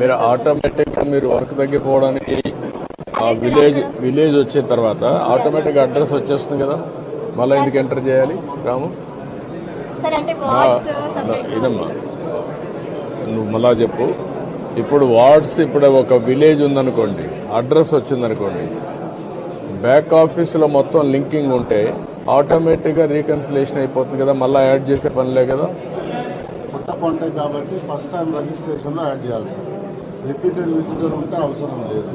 మీరు ఆటోమేటిక్గా మీరు వర్క్ తగ్గిపోవడానికి ఆ విలేజ్ విలేజ్ వచ్చిన తర్వాత ఆటోమేటిక్గా అడ్రస్ వచ్చేస్తుంది కదా? మళ్ళీ ఎందుకు ఎంటర్ చేయాలి రాము? ఇదమ్మా. నువ్వు మళ్ళా చెప్పు. ఇప్పుడు వార్డ్స్ ఇప్పుడు ఒక విలేజ్ ఉందనుకోండి అడ్రస్ వచ్చిందనుకోండి బ్యాక్ ఆఫీస్లో మొత్తం లింకింగ్ ఉంటే ఆటోమేటిక్గా రీకన్సిలేషన్ అయిపోతుంది కదా? మళ్ళీ యాడ్ చేసే పనిలే కదా? కొత్త కాంటాక్ట్ కాబట్టి ఫస్ట్ టైం రిజిస్ట్రేషన్లో యాడ్ చేయాలి సార్. రిపీటెడ్ విజిటర్ ఉంటే అవసరం లేదు.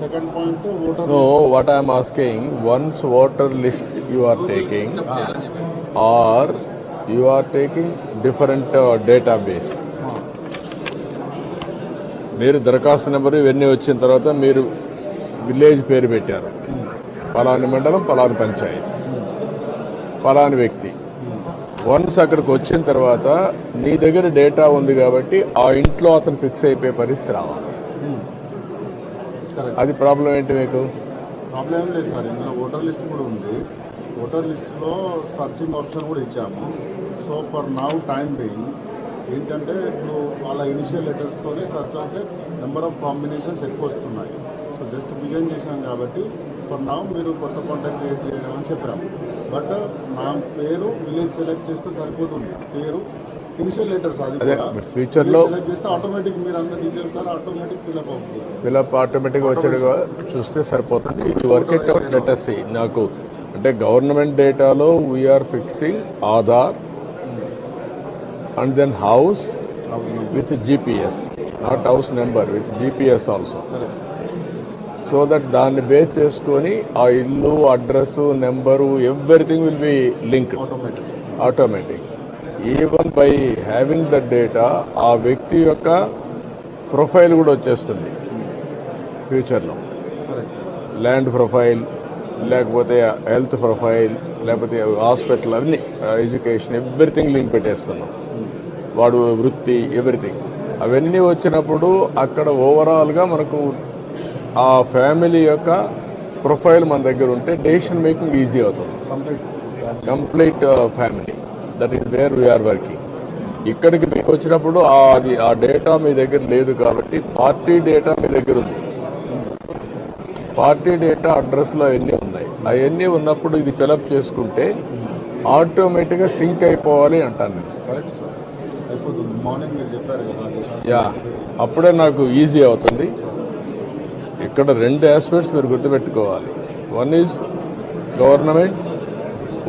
Second point voter what I'm asking once voter list you are taking or you are taking different database మీరు దరఖాస్తు నెంబర్ ఇవన్నీ వచ్చిన తర్వాత మీరు విలేజ్ పేరు పెట్టారు. పలాని మండలం పలాని పంచాయతీ. పలాని వ్యక్తి. వన్స్ అక్కడికి వచ్చిన తర్వాత నీ దగ్గర డేటా ఉంది కాబట్టి ఆ ఇంట్లో అతను ఫిక్స్ అయిపోయే పరిస్థితి రావాలి. కరెక్ట్ అది ప్రాబ్లం ఏంటి మీకు? ప్రాబ్లం ఏం లేదు సార్. ఇందులో ఓటర్ లిస్ట్ కూడా ఉంది. ఓటర్ లిస్ట్లో సర్చింగ్ ఆప్షన్ కూడా ఇచ్చాము. So for now time being ఏంటంటే ఇప్పుడు వాళ్ళ ఇనిషియల్ లెటర్స్తోనే సర్చ్ అవుతే నెంబర్ ఆఫ్ కాంబినేషన్స్ ఎక్కువ వస్తున్నాయి. సో జస్ట్ బిగిన్ చేశాం కాబట్టి ఫర్ నౌ మీరు కొత్త కాంటాక్ట్ క్రియేట్ చేయడం అని చెప్పాము. బట్ నా పేరు విలేజ్ సెలెక్ట్ చేస్తే సరిపోతుంది. పేరు ఇనిషియల్ లెటర్స్ అది అదే, కూడా. but future లో- సెలెక్ట్ చేస్తే ఆటోమేటిక్ మీరు అన్న డీటెయిల్స్ ఆటోమేటిక్ ఫిల్అప్ అవుతుంది. ఫిలప్ ఆటోమేటిక్గా వచ్చేట్టుగా చూస్తే సరిపోతుంది. ఇది వర్క్ ఇట్ అవుట్ లెటర్స్ నాకు అంటే గవర్నమెంట్ డేటాలో we're fixing Aadhaar and then house with GPS not house number with GPS also so that దాన్ని బేస్ చేసుకొని ఆ ఇల్లు address number everything will be linked. Automatic even by having the data ఆ వ్యక్తి యొక్క ప్రొఫైల్ కూడా వచ్చేస్తుంది. ఫ్యూచర్లో. ల్యాండ్ ప్రొఫైల్ లేకపోతే హెల్త్ ప్రొఫైల్ లేకపోతే హాస్పిటల్ అన్ని ఎడ్యుకేషన్ ఎవ్రీథింగ్ లింక్ పెట్టేస్తున్నాం. వాడు వృత్తి ఎవ్రీథింగ్ అవన్నీ వచ్చినప్పుడు అక్కడ ఓవరాల్గా మనకు ఆ ఫ్యామిలీ యొక్క ప్రొఫైల్ మన దగ్గర ఉంటే డెసిషన్ మేకింగ్ ఈజీ అవుతుంది. Complete family that is where we're working ఇక్కడికి మీకు వచ్చినప్పుడు ఆ అది ఆ డేటా మీ దగ్గర లేదు కాబట్టి పార్టీ డేటా మీ దగ్గర ఉంది. పార్టీ డేటా అడ్రస్లో అవన్నీ ఉన్నాయి. అవన్నీ ఉన్నప్పుడు ఇది ఫిలప్ చేసుకుంటే ఆటోమేటిక్గా సింక్ అయిపోవాలి అంటాను నేను. యా అప్పుడే నాకు ఈజీ అవుతుంది. ఇక్కడ రెండు ఆస్పెక్ట్స్ మీరు గుర్తుపెట్టుకోవాలి. One is government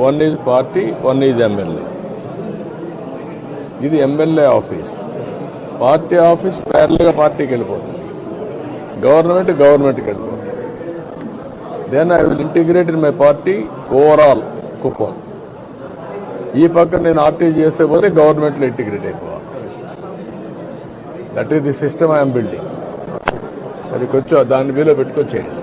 one is party one is MLA ఇది ఎమ్మెల్యే ఆఫీస్ పార్టీ ఆఫీస్ ప్యారల్గా పార్టీకి వెళ్ళిపోతుంది. గవర్నమెంట్ గవర్నమెంట్కి వెళ్ళిపోతుంది. Then I will integrate in my party overall Kuppam ఈ పక్క నేను ఆర్టీ చేసే పోతే గవర్నమెంట్లో ఇంటిగ్రేట్ అయిపోవాలి. That is the system I'm building మరి కొంచెం దాన్ని వీలో పెట్టుకొచ్చేయండి.